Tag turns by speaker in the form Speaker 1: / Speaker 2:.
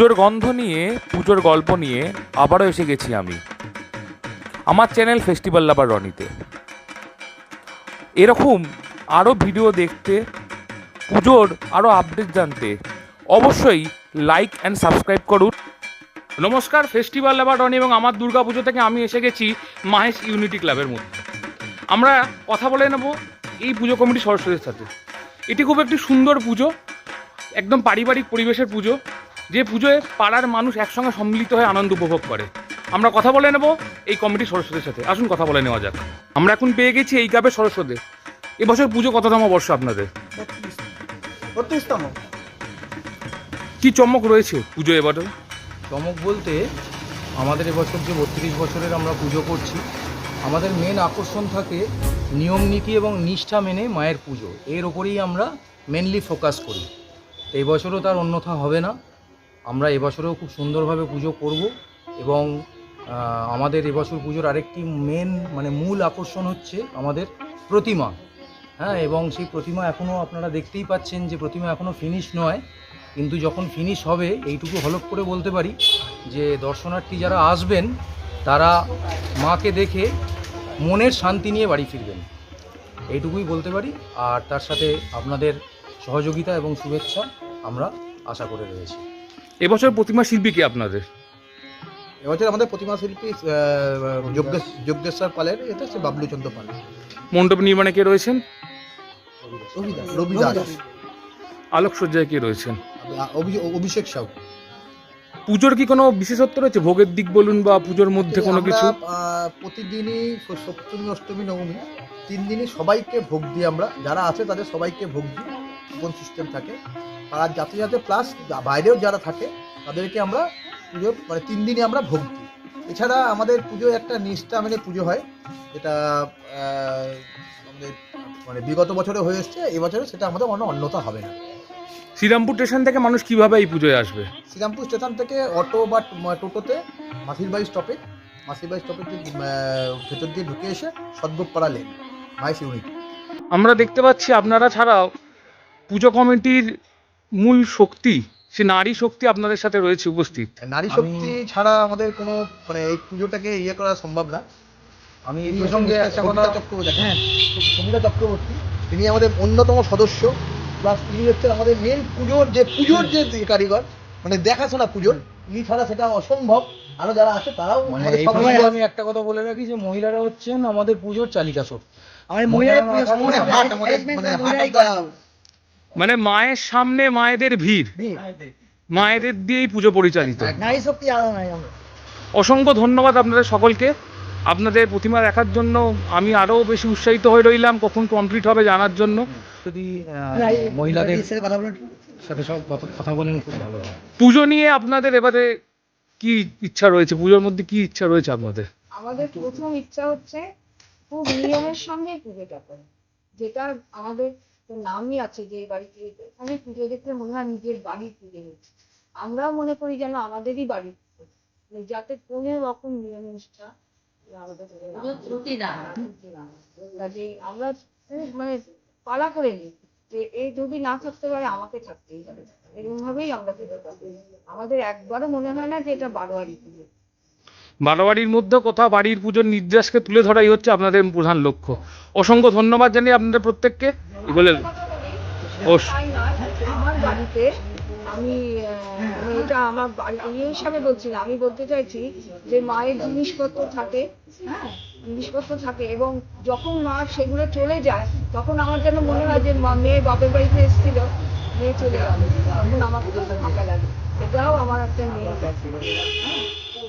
Speaker 1: পুজোর গন্ধ নিয়ে, পুজোর গল্প নিয়ে আবারও এসে গেছি আমি। আমার চ্যানেল ফেস্টিভ্যাল লাভার রনিতে। এরকম আরও ভিডিও দেখতে, পুজোর আরও আপডেট জানতে অবশ্যই লাইক অ্যান্ড সাবস্ক্রাইব করুন। নমস্কার ফেস্টিভ্যাল লাভার রনি এবং আমার দুর্গা পুজো থেকে আমি এসে গেছি মাহেশ ইউনিটি ক্লাবের মধ্যে। আমরা কথা বলে নেব এই পুজো কমিটি সরস্বতীর সাথে। এটি খুব একটি সুন্দর পুজো, একদম পারিবারিক পরিবেশের পুজো। যে পুজোয় পাড়ার মানুষ একসঙ্গে সম্মিলিত হয়ে আনন্দ উপভোগ করে। আমরা কথা বলে নেব এই কমিটির সদস্যদের সাথে। আসুন কথা বলে নেওয়া যাক। আমরা এখন পেয়ে গেছি এই ক্লাবের সদস্যদের। এবছর পুজো কততম বর্ষ আপনাদের? কি চমক রয়েছে পুজো এবারে
Speaker 2: চমক বলতে আমাদের এবছর যে বত্রিশ বছরের আমরা পুজো করছি আমাদের মেন আকর্ষণ থাকে নিয়ম নীতি এবং নিষ্ঠা মেনে মায়ের পুজো। এর ওপরেই আমরা মেনলি ফোকাস করি। এই বছরও তার অন্যথা হবে না। আমরা এবছরেও খুব সুন্দরভাবে পুজো করব এবং আমাদের এবছর পুজোর আরেকটি মেন মানে মূল আকর্ষণ হচ্ছে আমাদের প্রতিমা। হ্যাঁ এবং সেই প্রতিমা এখনও আপনারা দেখতেই পাচ্ছেন যে প্রতিমা এখনও ফিনিশ নয়। কিন্তু যখন ফিনিশ হবে, এইটুকু হলপ করে বলতে পারি যে দর্শনার্থী যারা আসবেন, তারা মাকে দেখে মনের শান্তি নিয়ে বাড়ি ফিরবেন। এইটুকুই বলতে পারি। আর তার সাথে আপনাদের সহযোগিতা এবং শুভেচ্ছা আমরা আশা করে রয়েছি।
Speaker 1: এবছর প্রতিমা শিল্পী কে আপনাদের?
Speaker 3: এবছর আমাদের প্রতিমা শিল্পী যজ্ঞেশ পালের এটা হচ্ছে বাবলু চন্দ্র পাল।
Speaker 1: মণ্ডপ নির্মাণে কে রয়েছেন?
Speaker 3: রবি দাস
Speaker 1: আলোকসজ্জায় কে রয়েছেন?
Speaker 3: অভি- অভিষেক সাউ।
Speaker 1: পুজোর কি কোনো বিশেষত্ব রয়েছে? ভোগের দিক বলুন বা পুজোর মধ্যে কোনো কিছু?
Speaker 3: প্রতিদিনই সপ্তমী অষ্টমী নবমী তিন দিনই সবাইকে ভোগ দিই আমরা। যারা আছে তাদের সবাইকে ভোগ দিই। কোন সিস্টেম থাকে। আর যাতে যাতে প্লাস বাইরেও যারা থাকে তাদেরকে আমরা পুজো মানে তিন দিনই আমরা ভোগ দিই। এছাড়া আমাদের পুজো একটা নিষ্ঠা মেনে পুজো হয় যেটা আমাদের মানে বিগত বছরে হয়ে এসছে এবছরে সেটা আমাদের অন্য অন্যতা হবে না।
Speaker 1: শ্রীরামপুর স্টেশন থেকে মানুষ কীভাবে এই পুজোয় আসবে?
Speaker 3: শ্রীরামপুর স্টেশন থেকে অটো বা ট- টোটোতে মাসিরবাড়ি স্টপে মাসিরবাড়ি স্টপের যে ভেতর দিয়ে ঢুকে এসে সদ্গোপাড়া লেন মাইস ইউনিট
Speaker 1: আমরা দেখতে পাচ্ছি আপনারা ছাড়াও পুজো কমিটির মূল শক্তি সে নারী শক্তি আপনাদের সাথে রয়েছে উপস্থিত।
Speaker 3: নারী শক্তি ছাড়া আমাদের কোনো মানে এই পুজোটাকে ইয়ে করা সম্ভব না।
Speaker 2: আমি এই প্রসঙ্গে একটা কথা
Speaker 3: চক্রবর্তী। হ্যাঁ সমিতা চক্রবর্তী। তিনি আমাদের অন্যতম সদস্য প্লাস তিনি হচ্ছে আমাদের মেন পুজোর যে পুজোর যে কারিগর মানে দেখাশোনা পুজোর তিনি ছাড়া সেটা অসম্ভব। আরও যারা আছে তারাও
Speaker 2: মানে আমি একটা কথা বলে রাখি যে মহিলারা হচ্ছেন আমাদের পুজোর চালিকা শক্তি।
Speaker 3: আমাদের মহিলারা মানে
Speaker 1: মায়ের সামনে মায়েদের ভিড়। মায়েদের দিয়েই পুজো পরিচালিত। অসংখ্য ধন্যবাদ আপনাদের সকলকে। আপনাদের প্রতিমা দেখার জন্য আমি আরও বেশি উৎসাহিত হয়ে রইলাম কখন কমপ্লিট হবে জানার জন্য।
Speaker 2: যদি মহিলাদের সাথে সব কথা- কথা বলেন খুব ভালো
Speaker 1: পুজো নিয়ে আপনাদের এবারে কি ইচ্ছা রয়েছে? পুজোর মধ্যে কি ইচ্ছা রয়েছে আপনাদের?
Speaker 4: আমাদের প্রথম ইচ্ছা হচ্ছে খুব নিয়মের সঙ্গে পুজোটা করা। যেটা আমাদের তো নামই আছে যে বাড়িতে। এখানে পুজো দেখতে মনে হয় নিজের বাড়ির পুজো হচ্ছে আমরাও মনে করি যেন আমাদেরই বাড়ির। মানে যাতে কোনো রকম নিয়ম নিষ্ঠা আমাদের ত্রুটি না। হয়। কাজেই আমরা মানে পালা করে নিই যে এই যদি না থাকতে পারে আমাকে থাকতেই হবে। এরকম ভাবেই আমরা আমাদের একবারও মনে হয় না যে এটা বারোয়ারি পুজো।
Speaker 1: বারোয়ারির মধ্যে কোথাও বাড়ির পুজোর নির্দেশকে তুলে ধরাই হচ্ছে আপনাদের প্রধান লক্ষ্য। অসংখ্য ধন্যবাদ জানিয়ে আপনাদের প্রত্যেককে। বলে
Speaker 4: আমি এটা আমার ইয়ে হিসাবে বলছি না, আমি বলতে চাইছি যে মায়ের জিনিসপত্র থাকে হ্যাঁ জিনিসপত্র থাকে এবং যখন মা সেগুলো চলে যায়, তখন আমার যেন মনে হয় যে মা মেয়ে বাপের বাড়িতে এসেছিল, মেয়ে চলে গেল। তখন আমার ফাঁকা লাগে। এটাও আমার একটা মেয়ে